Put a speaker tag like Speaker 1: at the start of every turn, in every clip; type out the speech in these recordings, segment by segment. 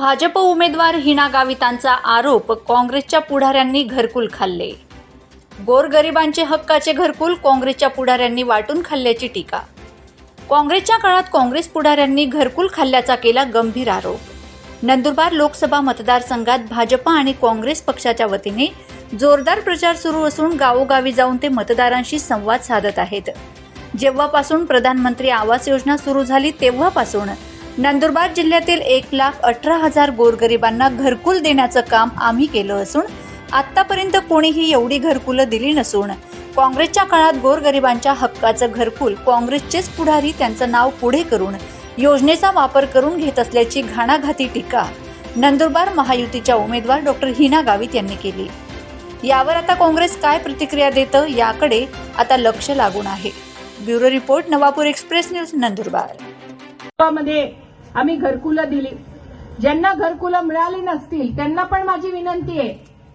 Speaker 1: भाजप उमेदवार हिना गावितांचा आरोप काँग्रेसच्या पुढाऱ्यांनी घरकुल खाल्ले. गोरगरिबांचे हक्काचे घरकुल काँग्रेसच्या पुढाऱ्यांनी वाटून खाल्ल्याची टीका. काँग्रेसच्या काळात काँग्रेस पुढाऱ्यांनी घरकुल खाल्ल्याचा केला गंभीर आरोप. नंदुरबार लोकसभा मतदारसंघात भाजप आणि काँग्रेस पक्षाच्या वतीने जोरदार प्रचार सुरू असून गावोगावी जाऊन ते मतदारांशी संवाद साधत आहेत. जेव्हापासून प्रधानमंत्री आवास योजना सुरू झाली तेव्हापासून नंदुरबार जिल्ह्यातील एक लाख अठरा हजार गोरगरिबांना घरकुल देण्याचं काम आम्ही केलं असून आत्तापर्यंत कोणीही एवढी घरकुलं दिली नसून काँग्रेसच्या काळात गोरगरिबांच्या हक्काचं घरकुल काँग्रेसचेच पुढारी त्यांचं नाव पुढे करून योजनेचा वापर करून घेत असल्याची घाणाघाती टीका नंदुरबार महायुतीच्या उमेदवार डॉक्टर हिना गावित यांनी केली. यावर आता काँग्रेस काय प्रतिक्रिया देतं याकडे आता लक्ष लागून आहे. Bureau report Navapur express news Nandurbar.
Speaker 2: मध्ये आम्ही घरकुलं दिली. ज्यांना घरकुलं मिळाली नसतील त्यांना पण माझी विनंती आहे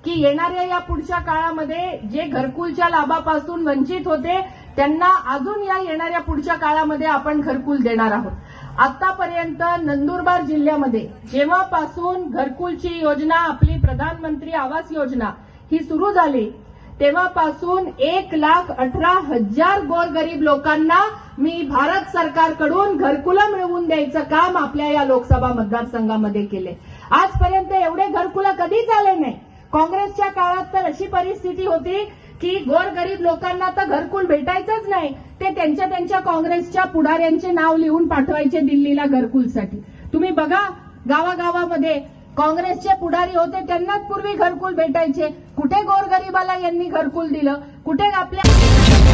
Speaker 2: की येणाऱ्या या पुढच्या काळामध्ये जे घरकुलच्या लाभापासून वंचित होते त्यांना अजून या येणाऱ्या पुढच्या काळामध्ये आपण घरकुल देणार आहोत. आतापर्यंत नंदुरबार जिल्ह्यामध्ये जेव्हापासून घरकुलची योजना आपली प्रधानमंत्री आवास योजना ही सुरू झाली तेव्हापासून एक लाख अठरा हजार गोरगरीब लोकांना मी भारत सरकारकडून घरकुलं मिळवून द्यायचं काम आपल्या या लोकसभा मतदारसंघामध्ये केले. आजपर्यंत एवढे घरकुलं कधीच आले नाही? काँग्रेसच्या काळात तर अशी परिस्थिती होती की गोरगरीब लोकांना तर घरकुल भेटायचंच नाही. ते त्यांच्या त्यांच्या काँग्रेसच्या पुढाऱ्यांचे नाव लिहून पाठवायचे दिल्लीला घरकुलसाठी. तुम्ही बघा गावागावामध्ये काँग्रेसचे पुढारी होते त्यांनाच पूर्वी घरकुल भेटायचे. कुठे गोरगरिबाला यांनी घरकुल दिलं? कुठे आपल्या